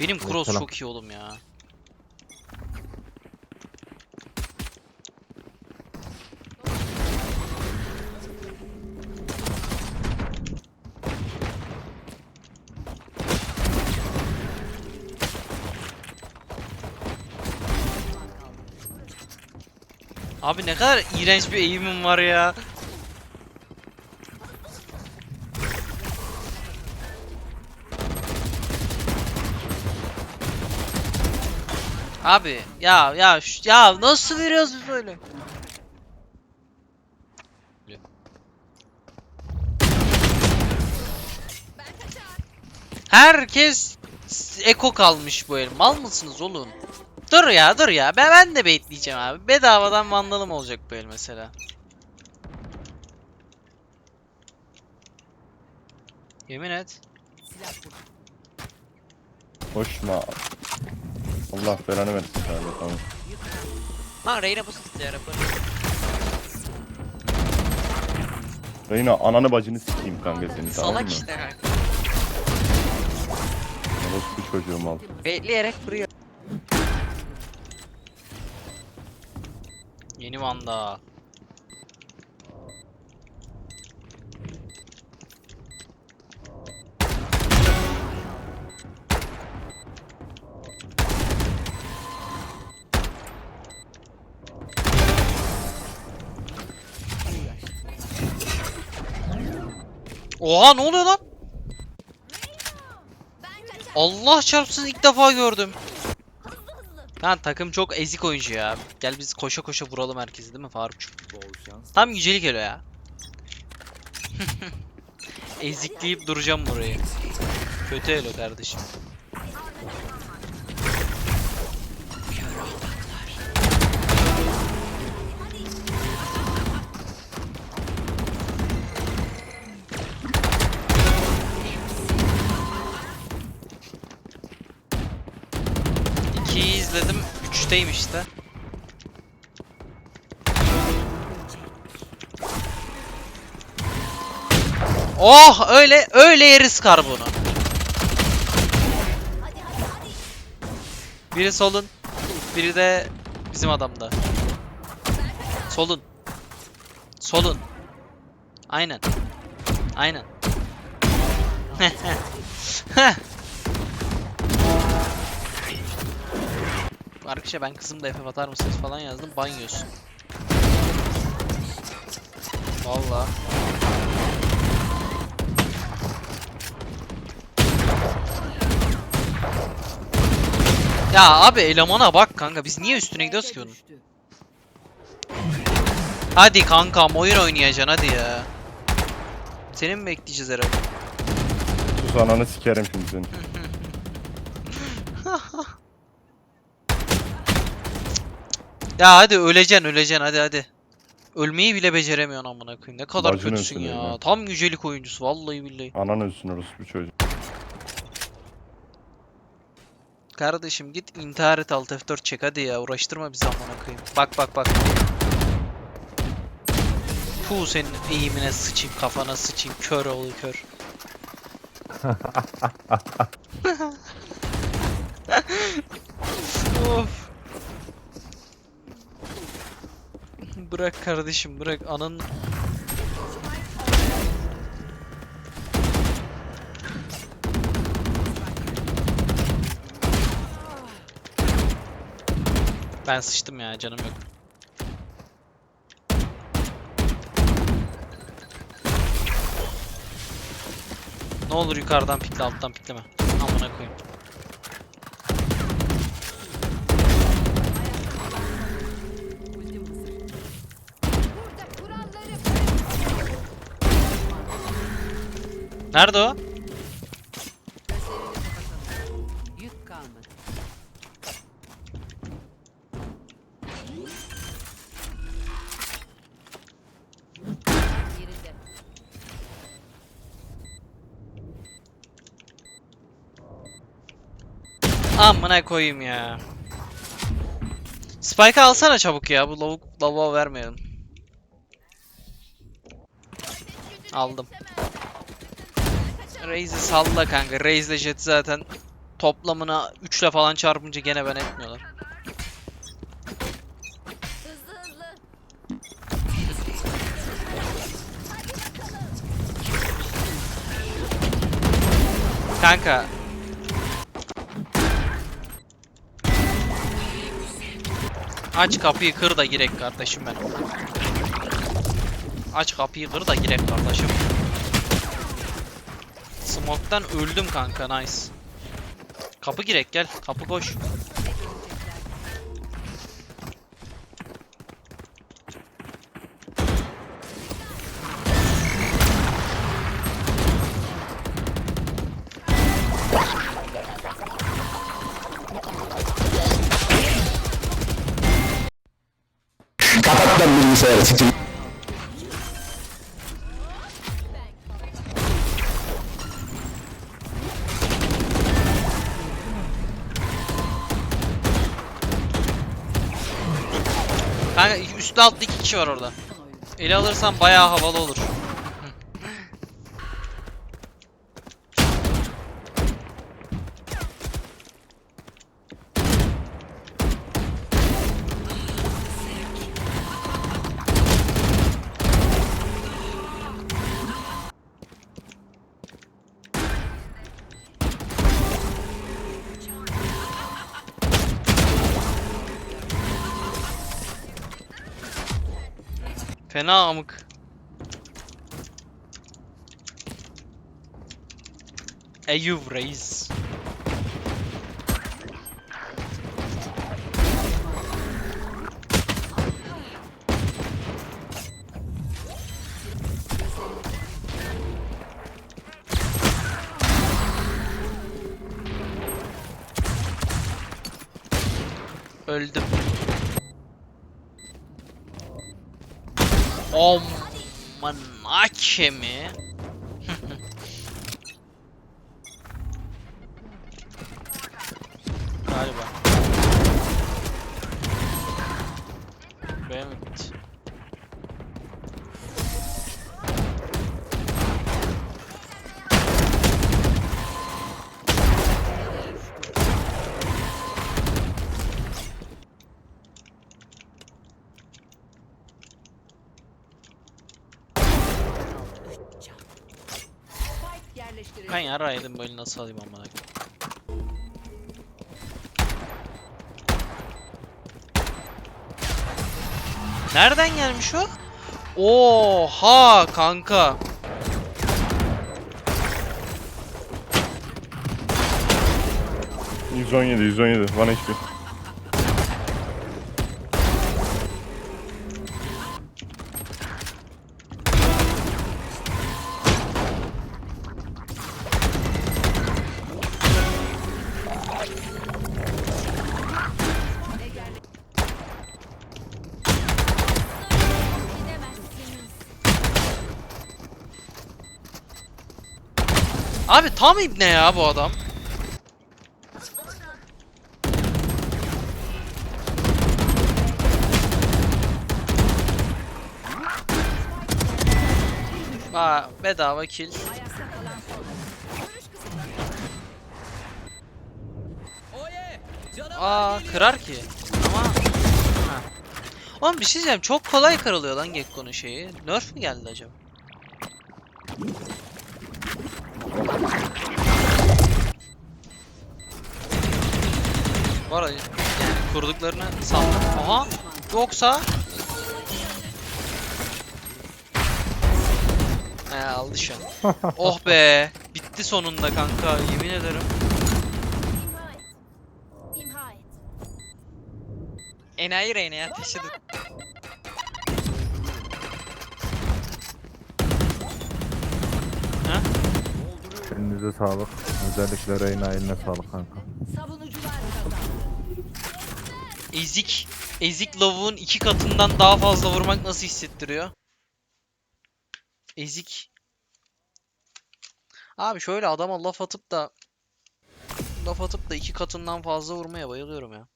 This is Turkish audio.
Benim cross Tamam. çok iyi oğlum ya. Abi ne kadar iğrenç bir eğimim var ya. Abi ya ya şu- ya nasıl veriyoruz biz böyle? Herkes eko kalmış bu el. Mal mısınız oğlum? Dur ya dur ya. Ben, ben de bekleyeceğim abi. Bedavadan vandalım olacak bu el mesela. Yemin et. Koşma. Allah belanı versin abi tamam. Ha Reyna bu sıkıntı ya Reyna ananı bacını sikeyim kanka seni tamam mı? Salak işte kanka. Orospu çocuğum al. Bekleyerek vuruyor. Yeni Vanda. Oha ne oluyor lan? Allah çarpsın ilk defa gördüm. Lan takım çok ezik oyuncu ya. Gel biz koşa koşa vuralım herkesi değil mi Farukçum? Tam yücelik geliyor ya. Ezikleyip duracağım burayı. Kötü elo kardeşim. İzledim. Üçteyim işte. Oh öyle öyle yeriz kar bunu. Biri solun. Biri de bizim adamda. Solun. Solun. Aynen. Aynen. Arkadaşlar ben kızım da FF atar mısınız falan yazdım. Ban yiyorsun. Valla. Ya abi elemana bak kanka biz niye üstüne gidiyoruz ki bunun? Hadi kankam oyun oynayacaksın hadi ya. Seni mi bekleyeceğiz herhalde? Sus ananı sikerim şimdi seni. Ya hadi öleceksin öleceksin hadi hadi. Ölmeyi bile beceremiyorsun amına koyayım. Ne kadar Bacın kötüsün ölsün ya. öyle. Tam yücelik oyuncusu vallahi billahi. Anan ölsün orospu çocuğu. Kardeşim git intihar et alt F4 çek hadi ya uğraştırma bizi amına koyayım. Bak bak bak. Puh senin eğimine sıçayım kafana sıçayım kör oğlu kör. of. Bırak kardeşim bırak anın Ben sıçtım ya canım yok. Ne olur yukarıdan pikle alttan pikleme. Amına koyayım. Nerede o? Yük kalmadı. Yerinde. Amına koyayım ya. Spike'ı alsana çabuk ya. Bu lavuk lavuğa vermeyelim. Aldım. Raze'i salla kanka. Raze'le Jet zaten toplamına 3 ile falan çarpınca gene ben etmiyorlar. Kanka. Aç kapıyı kır da girek kardeşim benim. Aç kapıyı kır da girek kardeşim. Smoke'tan öldüm kanka nice. Kapı girek gel. Kapı koş. Kanka kişi var orada. Ele alırsan bayağı havalı olur. Fena amık. Eyüp reis. Öldüm. Aman hakemi. Yerleştirildi. Ben yaraydım böyle nasıl alayım amına koyayım. Nereden gelmiş o? Oha kanka. %17, 117. 1 HP. Abi tam ibne ya bu adam. Aa bedava kill. Aa kırar ki. Ama ha. Oğlum bir şey diyeceğim çok kolay kırılıyor lan Gekko'nun şeyi. Nerf mi geldi acaba? Var ya, yani kurduklarını sandım. Aha yoksa He aldı şu an. oh be bitti sonunda kanka yemin ederim. Enayi reyne ya taşıdı. Elinize sağlık. Özellikle Reyna eline sağlık kanka. Savunucular kazandı. Ezik. Ezik lavuğun iki katından daha fazla vurmak nasıl hissettiriyor? Ezik. Abi şöyle adama laf atıp da laf atıp da iki katından fazla vurmaya bayılıyorum ya.